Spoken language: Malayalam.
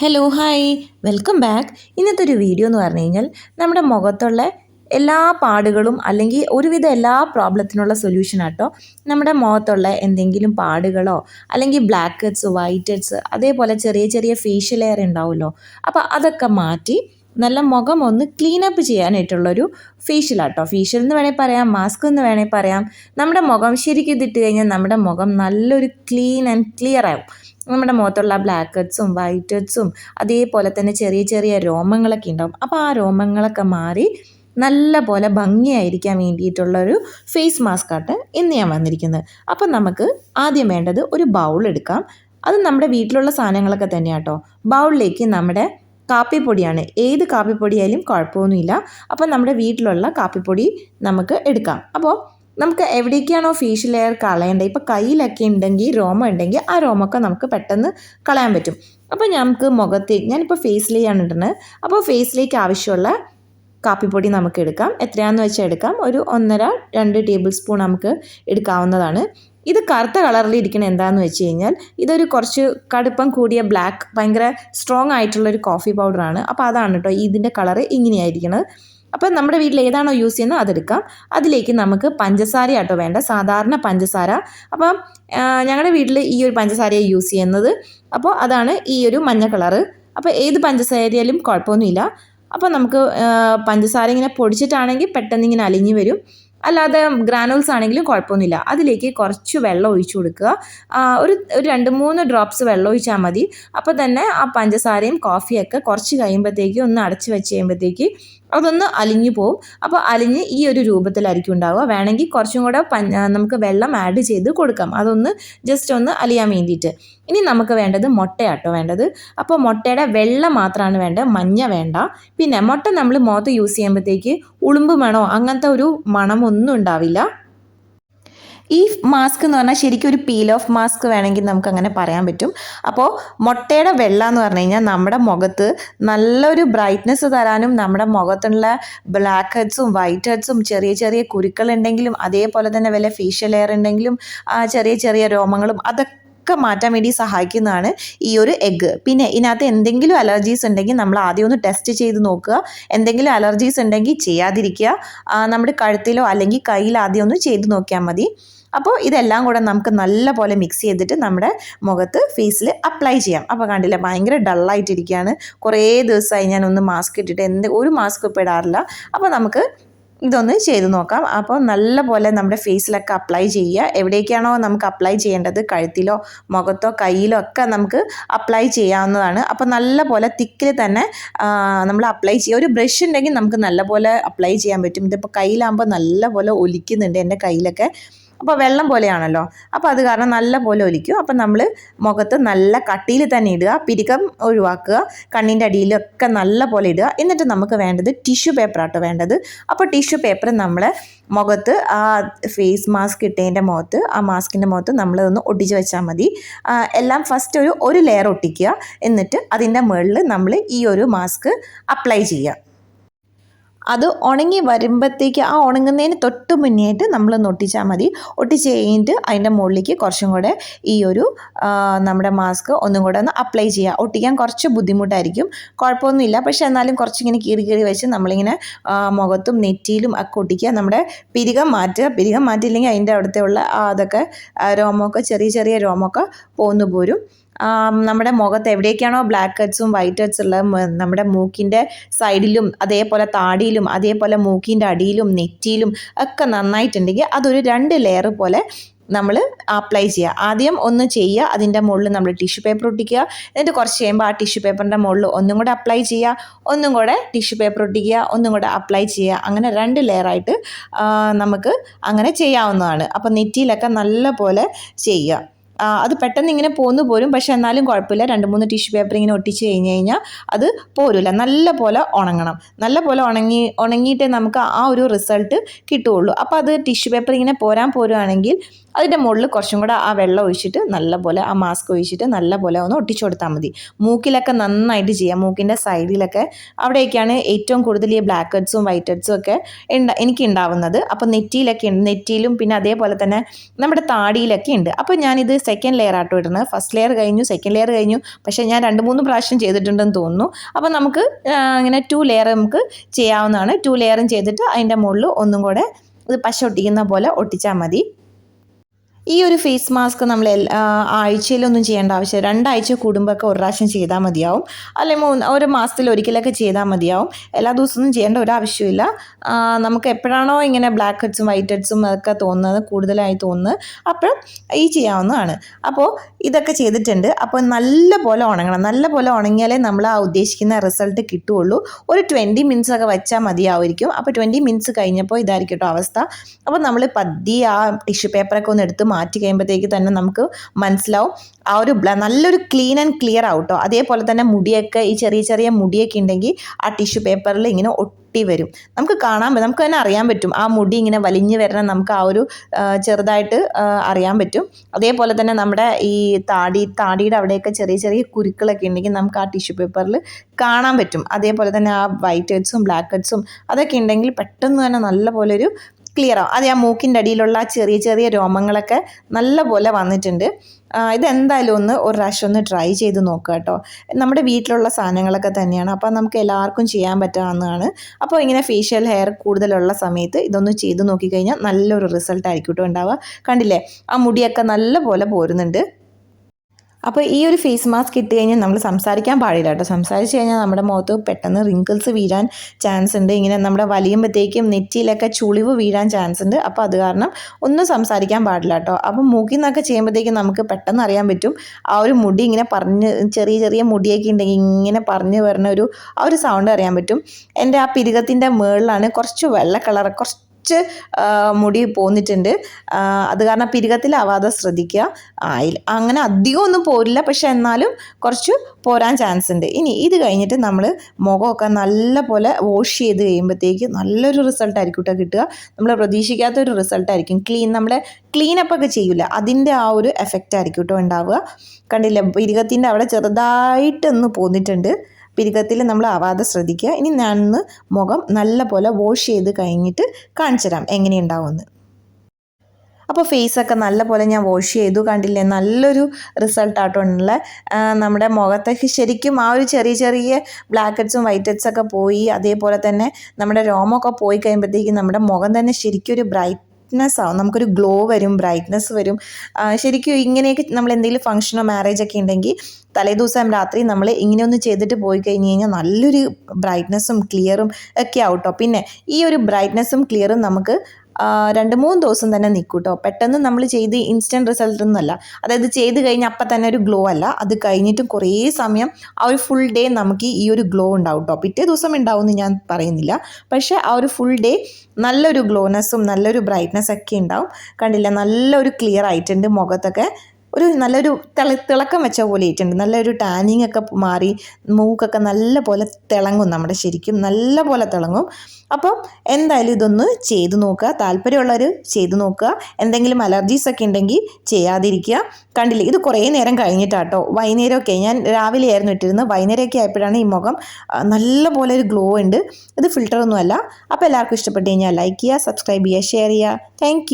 ഹലോ ഹായ് വെൽക്കം ബാക്ക് ഇന്നത്തെ ഒരു വീഡിയോ എന്ന് പറഞ്ഞു കഴിഞ്ഞാൽ നമ്മുടെ മുഖത്തുള്ള എല്ലാ പാടുകളും അല്ലെങ്കിൽ ഒരുവിധ എല്ലാ പ്രോബ്ലത്തിനുള്ള സൊല്യൂഷൻ ആട്ടോ നമ്മുടെ മുഖത്തുള്ള എന്തെങ്കിലും പാടുകളോ അല്ലെങ്കിൽ ബ്ലാക്ക് ഹെഡ്സ് വൈറ്റ് ഹെഡ്സ് അതേപോലെ ചെറിയ ചെറിയ ഫേഷ്യൽ എയർ ഉണ്ടാവുമല്ലോ. അപ്പോൾ അതൊക്കെ മാറ്റി നല്ല മുഖം ഒന്ന് ക്ലീൻ അപ്പ് ചെയ്യാനായിട്ടുള്ളൊരു ഫേഷ്യൽ ആട്ടോ. ഫേഷ്യൽ എന്ന് വേണേൽ പറയാം മാസ്ക് എന്ന് വേണേൽ പറയാം. നമ്മുടെ മുഖം ശരിക്കും ഇതിട്ട് കഴിഞ്ഞാൽ നമ്മുടെ മുഖം നല്ലൊരു ക്ലീൻ ആൻഡ് ക്ലിയർ ആവും. നമ്മുടെ മുഖത്തുള്ള ബ്ലാക്ക് ഹെഡ്സും വൈറ്റ് ഹെഡ്സും അതേപോലെ തന്നെ ചെറിയ ചെറിയ രോമങ്ങളൊക്കെ ഉണ്ടാവും. അപ്പോൾ ആ രോമങ്ങളൊക്കെ മാറി നല്ല പോലെ ഭംഗിയായിരിക്കാൻ വേണ്ടിയിട്ടുള്ളൊരു ഫേസ് മാസ്കാട്ട് ഇന്ന് ഞാൻ വന്നിരിക്കുന്നത്. അപ്പം നമുക്ക് ആദ്യം വേണ്ടത് ഒരു ബൗൾ എടുക്കാം. അത് നമ്മുടെ വീട്ടിലുള്ള സാധനങ്ങളൊക്കെ തന്നെയാട്ടോ ബൗളിലേക്ക് നമ്മുടെ കാപ്പിപ്പൊടിയാണ്. ഏത് കാപ്പിപ്പൊടിയായാലും കുഴപ്പമൊന്നുമില്ല. അപ്പോൾ നമ്മുടെ വീട്ടിലുള്ള കാപ്പിപ്പൊടി നമുക്ക് എടുക്കാം. അപ്പോൾ നമുക്ക് എവിടേക്കാണോ ഫേഷ്യൽ ലെയർ കളയേണ്ടത്? ഇപ്പോൾ കയ്യിലൊക്കെ ഉണ്ടെങ്കിൽ രോമം ഉണ്ടെങ്കിൽ ആ റോമൊക്കെ നമുക്ക് പെട്ടെന്ന് കളയാൻ പറ്റും. അപ്പോൾ നമുക്ക് മുഖത്തേക്ക് ഞാനിപ്പോൾ ഫേസിലേക്കാണ് ഇടുന്നത്. അപ്പോൾ ഫേസിലേക്ക് ആവശ്യമുള്ള കാപ്പിപ്പൊടി നമുക്ക് എടുക്കാം. എത്രയാണെന്ന് വെച്ചാൽ എടുക്കാം. ഒരു ഒന്നര രണ്ട് ടേബിൾ സ്പൂൺ നമുക്ക് എടുക്കാവുന്നതാണ്. ഇത് കറുത്ത കളറിൽ ഇരിക്കണ എന്താണെന്ന് വെച്ച് കഴിഞ്ഞാൽ ഇതൊരു കുറച്ച് കടുപ്പം കൂടിയ ബ്ലാക്ക് ഭയങ്കര സ്ട്രോങ് ആയിട്ടുള്ളൊരു കോഫി പൗഡറാണ് അപ്പോൾ അതാണ് കേട്ടോ ഇതിന്റെ കളറ് ഇങ്ങനെയായിരിക്കുന്നത് അപ്പം നമ്മുടെ വീട്ടിൽ ഏതാണോ യൂസ് ചെയ്യുന്നത് അതെടുക്കാം. അതിലേക്ക് നമുക്ക് പഞ്ചസാര ആട്ടോ വേണ്ട. സാധാരണ പഞ്ചസാര. അപ്പം ഞങ്ങളുടെ വീട്ടിൽ ഈ ഒരു പഞ്ചസാരയാണ് യൂസ് ചെയ്യുന്നത്. അപ്പോൾ അതാണ് ഈ ഒരു മഞ്ഞ കളറ് അപ്പോൾ ഏത് പഞ്ചസാരയിലും കുഴപ്പമൊന്നുമില്ല. അപ്പോൾ നമുക്ക് പഞ്ചസാര ഇങ്ങനെ പൊടിച്ചിട്ടാണെങ്കിൽ പെട്ടെന്ന് ഇങ്ങനെ അലിഞ്ഞു വരും. അല്ലാതെ ഗ്രാനുൾസ് ആണെങ്കിലും കുഴപ്പമൊന്നുമില്ല. അതിലേക്ക് കുറച്ച് വെള്ളം ഒഴിച്ചു കൊടുക്കുക. ഒരു ഒരു രണ്ട് മൂന്ന് ഡ്രോപ്സ് വെള്ളം ഒഴിച്ചാൽ മതി. അപ്പോൾ തന്നെ ആ പഞ്ചസാരയും കോഫിയൊക്കെ കുറച്ച് കഴിയുമ്പോഴത്തേക്ക് ഒന്ന് അടച്ച് വെച്ച് കഴിയുമ്പോഴത്തേക്ക് അതൊന്ന് അലിഞ്ഞു പോവും. അപ്പോൾ അലിഞ്ഞ് ഈ ഒരു രൂപത്തിലായിരിക്കും ഉണ്ടാവുക. വേണമെങ്കിൽ കുറച്ചും കൂടെ നമുക്ക് വെള്ളം ആഡ് ചെയ്ത് കൊടുക്കാം. അതൊന്ന് ജസ്റ്റ് ഒന്ന് അലിയാൻ വേണ്ടിയിട്ട്. ഇനി നമുക്ക് വേണ്ടത് മുട്ടയാട്ടോ വേണ്ടത്. അപ്പോൾ മുട്ടയുടെ വെള്ളം മാത്രമാണ് വേണ്ടത്. മഞ്ഞ വേണ്ട. പിന്നെ മുട്ട നമ്മൾ മുഖത്ത് യൂസ് ചെയ്യുമ്പോഴത്തേക്ക് ഉളുമ്പ് മണോ അങ്ങനത്തെ ഒരു മണമൊന്നും ഉണ്ടാവില്ല. ഈ മാസ്ക് എന്ന് പറഞ്ഞാൽ ശരിക്കും ഒരു പീൽ ഓഫ് മാസ്ക് വേണമെങ്കിൽ നമുക്ക് അങ്ങനെ പറയാൻ പറ്റും. അപ്പോൾ മുട്ടയുടെ വെള്ള എന്ന് പറഞ്ഞു കഴിഞ്ഞാൽ നമ്മുടെ മുഖത്ത് നല്ലൊരു ബ്രൈറ്റ്നെസ് തരാനും നമ്മുടെ മുഖത്തുള്ള ബ്ലാക്ക് ഹെഡ്സും വൈറ്റ് ഹെഡ്സും ചെറിയ ചെറിയ കുരുക്കൾ ഉണ്ടെങ്കിലും അതേപോലെ തന്നെ വല്ല ഫേഷ്യൽ ലെയർ ഉണ്ടെങ്കിലും ആ ചെറിയ ചെറിയ രോമങ്ങളും അതൊക്കെ ഒക്കെ മാറ്റാൻ വേണ്ടി സഹായിക്കുന്നതാണ് ഈ ഒരു എഗ്ഗ് പിന്നെ ഇതിനകത്ത് എന്തെങ്കിലും അലർജീസ് ഉണ്ടെങ്കിൽ നമ്മൾ ആദ്യം ഒന്ന് ടെസ്റ്റ് ചെയ്ത് നോക്കുക. എന്തെങ്കിലും അലർജീസ് ഉണ്ടെങ്കിൽ ചെയ്യാതിരിക്കുക. നമ്മുടെ കഴുത്തിലോ അല്ലെങ്കിൽ കയ്യിലോ ആദ്യം ഒന്ന് ചെയ്ത് നോക്കിയാൽ മതി. അപ്പോൾ ഇതെല്ലാം കൂടെ നമുക്ക് നല്ല പോലെ മിക്സ് ചെയ്തിട്ട് നമ്മുടെ മുഖത്ത് ഫേസിൽ അപ്ലൈ ചെയ്യാം. അപ്പോൾ കണ്ടില്ല ഭയങ്കര ഡള്ളായിട്ടിരിക്കുകയാണ് കുറേ ദിവസമായി ഞാൻ ഒന്ന് മാസ്ക് ഇട്ടിട്ട് എന്ത് ഒരു മാസ്ക് ഇപ്പോൾ ഇടാറില്ല. അപ്പോൾ നമുക്ക് ഇതൊന്ന് ചെയ്ത് നോക്കാം. അപ്പോൾ നല്ല പോലെ നമ്മുടെ ഫേസിലൊക്കെ അപ്ലൈ ചെയ്യുക. എവിടേക്കാണോ നമുക്ക് അപ്ലൈ ചെയ്യേണ്ടത്? കഴുത്തിലോ മുഖത്തോ കയ്യിലോ ഒക്കെ നമുക്ക് അപ്ലൈ ചെയ്യാവുന്നതാണ്. അപ്പോൾ നല്ല പോലെ തിക്കിൽ തന്നെ നമ്മൾ അപ്ലൈ ചെയ്യുക. ഒരു ബ്രഷ് ഉണ്ടെങ്കിൽ നമുക്ക് നല്ല പോലെ അപ്ലൈ ചെയ്യാൻ പറ്റും. ഇതിപ്പോൾ കയ്യിലാകുമ്പോൾ നല്ല പോലെ ഒലിക്കുന്നുണ്ട് എന്റെ കയ്യിലൊക്കെ. അപ്പോൾ വെള്ളം പോലെയാണല്ലോ. അപ്പോൾ അത് കാരണം നല്ല പോലെ ഒലിക്കും. അപ്പോൾ നമ്മൾ മുഖത്ത് നല്ല കട്ടിയിൽ തന്നെ ഇടുക പിരികം ഒഴിവാക്കുക കണ്ണിന്റെ അടിയിലൊക്കെ നല്ല പോലെ ഇടുക. എന്നിട്ട് നമുക്ക് വേണ്ടത് ടിഷ്യൂ പേപ്പറാട്ടോ വേണ്ടത്. അപ്പോൾ ടിഷ്യൂ പേപ്പർ നമ്മൾ മുഖത്ത് ആ ഫേസ് മാസ്ക് ഇട്ടതിന്റെ മുഖത്ത് ആ മാസ്കിന്റെ മുഖത്ത് നമ്മളതൊന്ന് ഒട്ടിച്ച് വെച്ചാൽ മതി. എല്ലാം ഫസ്റ്റ് ഒരു ഒരു ലെയർ ഒട്ടിക്കുക. എന്നിട്ട് അതിന്റെ മുകളിൽ നമ്മൾ ഈ ഒരു മാസ്ക് അപ്ലൈ ചെയ്യുക. അത് ഉണങ്ങി വരുമ്പോഴത്തേക്ക് ആ ഉണങ്ങുന്നതിന് തൊട്ട് മുന്നേയായിട്ട് നമ്മൾ ഒട്ടിച്ചാൽ മതി. ഒട്ടിച്ച് കഴിഞ്ഞിട്ട് അതിന്റെ മുകളിലേക്ക് കുറച്ചും കൂടെ ഈ ഒരു നമ്മുടെ മാസ്ക് ഒന്നും കൂടെ ഒന്ന് അപ്ലൈ ചെയ്യുക ഒട്ടിക്കാൻ കുറച്ച് ബുദ്ധിമുട്ടായിരിക്കും. കുഴപ്പമൊന്നുമില്ല. പക്ഷേ എന്നാലും കുറച്ചിങ്ങനെ കീറി കീറി വെച്ച് നമ്മളിങ്ങനെ മുഖത്തും നെറ്റിയിലും ഒക്കെ ഒട്ടിക്കുക. നമ്മുടെ പിരികം മാറ്റുക. പിരികം മാറ്റിയില്ലെങ്കിൽ അതിന്റെ അവിടുത്തെ ഉള്ള അതൊക്കെ രോമമൊക്കെ ചെറിയ ചെറിയ രോമമൊക്കെ പോന്നു പോരും. നമ്മുടെ മുഖത്ത് എവിടെയൊക്കെയാണോ ബ്ലാക്ക് ഹെഡ്സും വൈറ്റ് ഹെഡ്സ് ഉള്ള നമ്മുടെ മൂക്കിന്റെ സൈഡിലും അതേപോലെ താടിയിലും അതേപോലെ മൂക്കിന്റെ അടിയിലും നെറ്റിയിലും ഒക്കെ നന്നായിട്ടുണ്ടെങ്കിൽ അതൊരു രണ്ട് ലെയർ പോലെ നമ്മൾ അപ്ലൈ ചെയ്യുക. ആദ്യം ഒന്ന് ചെയ്യുക അതിന്റെ മുകളിൽ നമ്മൾ ടിഷ്യൂ പേപ്പർ ഒട്ടിക്കുക. എന്നിട്ട് കുറച്ച് കഴിയുമ്പോൾ ആ ടിഷ്യൂ പേപ്പറിന്റെ മുകളിൽ ഒന്നും കൂടെ അപ്ലൈ ചെയ്യുക. ഒന്നും കൂടെ ടിഷ്യൂ പേപ്പർ ഒട്ടിക്കുക ഒന്നും കൂടെ അപ്ലൈ ചെയ്യുക. അങ്ങനെ രണ്ട് ലെയറായിട്ട് നമുക്ക് അങ്ങനെ ചെയ്യാവുന്നതാണ്. അപ്പോൾ നെറ്റിയിലൊക്കെ നല്ല പോലെ ചെയ്യുക. അത് പെട്ടെന്ന് ഇങ്ങനെ പോന്നു പോരും. പക്ഷെ എന്നാലും കുഴപ്പമില്ല. രണ്ട് മൂന്ന് ടിഷ്യൂ പേപ്പർ ഇങ്ങനെ ഒട്ടിച്ച് കഴിഞ്ഞ് കഴിഞ്ഞാൽ അത് പോരില്ല നല്ല പോലെ ഉണങ്ങണം. നല്ല പോലെ ഉണങ്ങി ഉണങ്ങിയിട്ടേ നമുക്ക് ആ ഒരു റിസൾട്ട് കിട്ടുകയുള്ളൂ. അപ്പോൾ അത് ടിഷ്യൂ പേപ്പർ ഇങ്ങനെ പോരാൻ പോരുകയാണെങ്കിൽ അതിന്റെ മുകളിൽ കുറച്ചും കൂടെ ആ വെള്ളം ഒഴിച്ചിട്ട് നല്ലപോലെ ആ മാസ്ക് ഒഴിച്ചിട്ട് നല്ലപോലെ ഒന്ന് ഒട്ടിച്ചു കൊടുത്താൽ മതി. മൂക്കിലൊക്കെ നന്നായിട്ട് ചെയ്യാം. മൂക്കിന്റെ സൈഡിലൊക്കെ അവിടെയൊക്കെയാണ് ഏറ്റവും കൂടുതൽ ഈ ബ്ലാക്ക് ഹെഡ്സും വൈറ്റ് ഹെഡ്സും ഒക്കെ എനിക്ക് ഉണ്ടാവുന്നത് അപ്പോൾ നെറ്റിയിലൊക്കെ ഉണ്ട് നെറ്റിയിലും പിന്നെ അതേപോലെ തന്നെ നമ്മുടെ താടിയിലൊക്കെ ഉണ്ട് അപ്പോൾ ഞാനിത് സെക്കൻഡ് ലെയർ ആട്ടോ ഇടുന്നത്. ഫസ്റ്റ് ലെയർ കഴിഞ്ഞു സെക്കൻഡ് ലെയർ കഴിഞ്ഞു. പക്ഷേ ഞാൻ രണ്ട് മൂന്ന് പ്രാവശ്യം ചെയ്തിട്ടുണ്ടെന്ന് തോന്നുന്നു. അപ്പോൾ നമുക്ക് ഇങ്ങനെ ടു ലെയർ നമുക്ക് ചെയ്യാവുന്നതാണ്. ടു ലെയറും ചെയ്തിട്ട് അതിന്റെ മുകളിൽ ഒന്നും കൂടെ ഇത് പശ ഒട്ടിക്കുന്ന പോലെ ഒട്ടിച്ചാൽ മതി. ഈ ഒരു ഫേസ് മാസ്ക് നമ്മൾ ആഴ്ചയിലൊന്നും ചെയ്യേണ്ട ആവശ്യം രണ്ടാഴ്ച കൂടുമ്പോഴൊക്കെ ഒരു പ്രാവശ്യം ചെയ്താൽ മതിയാവും. അല്ലെങ്കിൽ മൂന്ന് ഒരു മാസത്തിൽ ഒരിക്കലൊക്കെ ചെയ്താൽ മതിയാവും. എല്ലാ ദിവസവും ചെയ്യേണ്ട ഒരു ആവശ്യമില്ല. നമുക്ക് എപ്പോഴാണോ ഇങ്ങനെ ബ്ലാക്ക് ഹെഡ്സും വൈറ്റ് ഹെഡ്സും ഒക്കെ തോന്നുന്നത് കൂടുതലായി തോന്നുന്നത് അപ്പോൾ ഈ ചെയ്യാവുന്നതാണ്. അപ്പോൾ ഇതൊക്കെ ചെയ്തിട്ടുണ്ട്. അപ്പോൾ നല്ല പോലെ ഉണങ്ങണം. നല്ല പോലെ ഉണങ്ങിയാലേ നമ്മൾ ആ ഉദ്ദേശിക്കുന്ന റിസൾട്ട് കിട്ടുകയുള്ളൂ. ഒരു ട്വന്റി മിനിറ്റ്സ് ഒക്കെ വെച്ചാൽ മതിയാവുമായിരിക്കും. അപ്പോൾ ട്വന്റി മിനിറ്റ്സ് കഴിഞ്ഞപ്പോൾ ഇതായിരിക്കും കേട്ടോ അവസ്ഥ. അപ്പോൾ നമ്മൾ പതി ആ ടിഷ്യൂ പേപ്പറൊക്കെ ഒന്ന് എടുത്ത് കഴിയുമ്പോഴത്തേക്ക് തന്നെ നമുക്ക് മനസ്സിലാവും. ആ ഒരു നല്ലൊരു ക്ലീൻ ആൻഡ് ക്ലിയർ ആവട്ടോ. അതേപോലെ തന്നെ മുടിയൊക്കെ ഈ ചെറിയ ചെറിയ മുടിയൊക്കെ ഉണ്ടെങ്കിൽ ആ ടിഷ്യൂ പേപ്പറിൽ ഇങ്ങനെ ഒട്ടി വരും. നമുക്ക് കാണാൻ നമുക്ക് തന്നെ അറിയാൻ പറ്റും. ആ മുടി ഇങ്ങനെ വലിഞ്ഞു വരണം നമുക്ക് ആ ഒരു ചെറുതായിട്ട് അറിയാൻ പറ്റും. അതേപോലെ തന്നെ നമ്മുടെ ഈ താടി താടിയുടെ അവിടെയൊക്കെ ചെറിയ ചെറിയ കുരുക്കളൊക്കെ ഉണ്ടെങ്കിൽ നമുക്ക് ആ ടിഷ്യൂ പേപ്പറിൽ കാണാൻ പറ്റും. അതേപോലെ തന്നെ ആ വൈറ്റ് ഹെഡ്സും ബ്ലാക്ക് ഹെഡ്സും അതൊക്കെ ഉണ്ടെങ്കിൽ പെട്ടെന്ന് തന്നെ നല്ല പോലൊരു ഒരു ക്ലിയർ ആവും. അത് ആ മൂക്കിന്റെ അടിയിലുള്ള ചെറിയ ചെറിയ രോമങ്ങളൊക്കെ നല്ലപോലെ വന്നിട്ടുണ്ട്. ഇതെന്തായാലും ഒന്ന് ഒരു പ്രാവശ്യം ഒന്ന് ട്രൈ ചെയ്ത് നോക്കുക കേട്ടോ. നമ്മുടെ വീട്ടിലുള്ള സാധനങ്ങളൊക്കെ തന്നെയാണ്. അപ്പോൾ നമുക്ക് എല്ലാവർക്കും ചെയ്യാൻ പറ്റാവുന്നതാണ്. അപ്പോൾ ഇങ്ങനെ ഫേഷ്യൽ ഹെയർ കൂടുതലുള്ള സമയത്ത് ഇതൊന്ന് ചെയ്ത് നോക്കിക്കഴിഞ്ഞാൽ നല്ലൊരു റിസൾട്ട് ആയിരിക്കും കേട്ടോ ഉണ്ടാവുക. കണ്ടില്ലേ? ആ മുടിയൊക്കെ നല്ല പോലെ പോരുന്നുണ്ട്. അപ്പോൾ ഈ ഒരു ഫേസ് മാസ്ക് ഇട്ട് കഴിഞ്ഞാൽ നമ്മൾ സംസാരിക്കാൻ പാടില്ല കേട്ടോ. സംസാരിച്ച് കഴിഞ്ഞാൽ നമ്മുടെ മുഖത്ത് പെട്ടെന്ന് റിങ്കിൾസ് വീഴാൻ ചാൻസ് ഉണ്ട്. ഇങ്ങനെ നമ്മുടെ വലിയുമ്പോഴത്തേക്കും നെറ്റിയിലൊക്കെ ചുളിവ് വീഴാൻ ചാൻസ് ഉണ്ട്. അപ്പോൾ അത് കാരണം ഒന്നും സംസാരിക്കാൻ പാടില്ല കേട്ടോ. അപ്പോൾ മുഖിൽ നിന്നൊക്കെ ചെയ്യുമ്പോഴത്തേക്കും നമുക്ക് പെട്ടെന്ന് അറിയാൻ പറ്റും. ആ ഒരു മുടി ഇങ്ങനെ പറഞ്ഞ് ചെറിയ ചെറിയ മുടിയൊക്കെ ഉണ്ടെങ്കിൽ ഇങ്ങനെ പറഞ്ഞു വരുന്ന ഒരു ആ ഒരു സൗണ്ട് അറിയാൻ പറ്റും. എന്റെ ആ പിരികത്തിന്റെ മുകളിലാണ് കുറച്ച് വെള്ള കളർ കുറച്ച് കുറച്ച് മുടി പോന്നിട്ടുണ്ട്. അത് കാരണം പിരികത്തിലാവാതെ ശ്രദ്ധിക്കുക. ആയി അങ്ങനെ അധികം ഒന്നും പോരില്ല. പക്ഷെ എന്നാലും കുറച്ച് പോരാൻ ചാൻസ് ഉണ്ട്. ഇനി ഇത് കഴിഞ്ഞിട്ട് നമ്മൾ മുഖമൊക്കെ നല്ല പോലെ വാഷ് ചെയ്ത് കഴിയുമ്പോഴത്തേക്ക് നല്ലൊരു റിസൾട്ട് ആയിരിക്കും കേട്ടോ കിട്ടുക. നമ്മൾ പ്രതീക്ഷിക്കാത്ത ഒരു റിസൾട്ട് ആയിരിക്കും. ക്ലീൻ നമ്മളെ ക്ലീൻ അപ്പ് ഒക്കെ ചെയ്യില്ല അതിന്റെ ആ ഒരു എഫക്റ്റ് ആയിരിക്കും കേട്ടോ ഉണ്ടാവുക. കണ്ടില്ല? പിരികത്തിന്റെ അവിടെ ചെറുതായിട്ടൊന്ന് പോന്നിട്ടുണ്ട്. പിരികത്തിൽ നമ്മൾ ആവാതെ ശ്രദ്ധിക്കുക. ഇനി നന്ന് മുഖം നല്ല പോലെ വാഷ് ചെയ്ത് കഴിഞ്ഞിട്ട് കാണിച്ചു തരാം എങ്ങനെയുണ്ടാവുമെന്ന്. അപ്പോൾ ഫേസൊക്കെ നല്ല പോലെ ഞാൻ വാഷ് ചെയ്തു കണ്ടില്ലേ? നല്ലൊരു റിസൾട്ടായിട്ടുള്ള നമ്മുടെ മുഖത്തേക്ക് ശരിക്കും ആ ഒരു ചെറിയ ചെറിയ ബ്ലാക്ക് ഹെഡ്സും വൈറ്റ് ഹെഡ്സൊക്കെ പോയി അതേപോലെ തന്നെ നമ്മുടെ രോമമൊക്കെ പോയി കഴിയുമ്പോഴത്തേക്കും നമ്മുടെ മുഖം തന്നെ ശരിക്കും ഒരു ബ്രൈറ്റ് ബ്രൈറ്റ്നെസ് ആവും. നമുക്കൊരു ഗ്ലോ വരും ബ്രൈറ്റ്നെസ് വരും. ശരിക്കും ഇങ്ങനെയൊക്കെ നമ്മൾ എന്തെങ്കിലും ഫംഗ്ഷനോ മാരേജ് ഒക്കെ ഉണ്ടെങ്കിൽ തലേദിവസം രാത്രി നമ്മൾ ഇങ്ങനെ ഒന്ന് ചെയ്തിട്ട് പോയി കഴിഞ്ഞ് കഴിഞ്ഞാൽ നല്ലൊരു ബ്രൈറ്റ്നെസ്സും ക്ലിയറും ഒക്കെ ആവട്ടോ പിന്നെ ഈ ഒരു ബ്രൈറ്റ്നെസ്സും ക്ലിയറും നമുക്ക് രണ്ട് മൂന്ന് ദിവസം തന്നെ നിൽക്കും കേട്ടോ പെട്ടെന്ന് നമ്മൾ ചെയ്ത് ഇൻസ്റ്റന്റ് റിസൾട്ട് ഒന്നുമല്ല അതായത് ചെയ്ത് കഴിഞ്ഞാൽ അപ്പം തന്നെ ഒരു ഗ്ലോ അല്ല. അത് കഴിഞ്ഞിട്ടും കുറേ സമയം ആ ഒരു ഫുൾ ഡേ നമുക്ക് ഈ ഒരു ഗ്ലോ ഉണ്ടാവും കേട്ടോ പിറ്റേ ദിവസം ഉണ്ടാവും എന്ന് ഞാൻ പറയുന്നില്ല. പക്ഷേ ആ ഒരു ഫുൾ ഡേ നല്ലൊരു ഗ്ലോനെസ്സും നല്ലൊരു ബ്രൈറ്റ്നെസ് ഒക്കെ ഉണ്ടാവും. കണ്ടില്ല? നല്ലൊരു ക്ലിയർ ആയിട്ടുണ്ട് മുഖത്തൊക്കെ. ഒരു നല്ലൊരു തിള തിളക്കം വെച്ച പോലെ ഇട്ടുണ്ട് നല്ലൊരു ടാനിങ് ഒക്കെ മാറി മൂക്കൊക്കെ നല്ല പോലെ തിളങ്ങും നമ്മുടെ ശരിക്കും. നല്ല പോലെ തിളങ്ങും. അപ്പം എന്തായാലും ഇതൊന്ന് ചെയ്തു നോക്കുക. താല്പര്യമുള്ളവർ ചെയ്തു നോക്കുക. എന്തെങ്കിലും അലർജീസ് ഒക്കെ ഉണ്ടെങ്കിൽ ചെയ്യാതിരിക്കുക. കണ്ടില്ല? ഇത് കുറേ നേരം കഴിഞ്ഞിട്ടാട്ടോ. വൈകുന്നേരമൊക്കെ ഞാൻ രാവിലെ ആയിരുന്നു ഇട്ടിരുന്നത്. വൈകുന്നേരമൊക്കെ ആയപ്പോഴാണ് ഈ മുഖം നല്ല പോലെ ഒരു ഗ്ലോ ഉണ്ട്. ഇത് ഫിൽറ്ററൊന്നുമല്ല. അപ്പോൾ എല്ലാവർക്കും ഇഷ്ടപ്പെട്ട് കഴിഞ്ഞാൽ ലൈക്ക് ചെയ്യുക സബ്സ്ക്രൈബ് ചെയ്യുക ഷെയർ ചെയ്യുക. താങ്ക്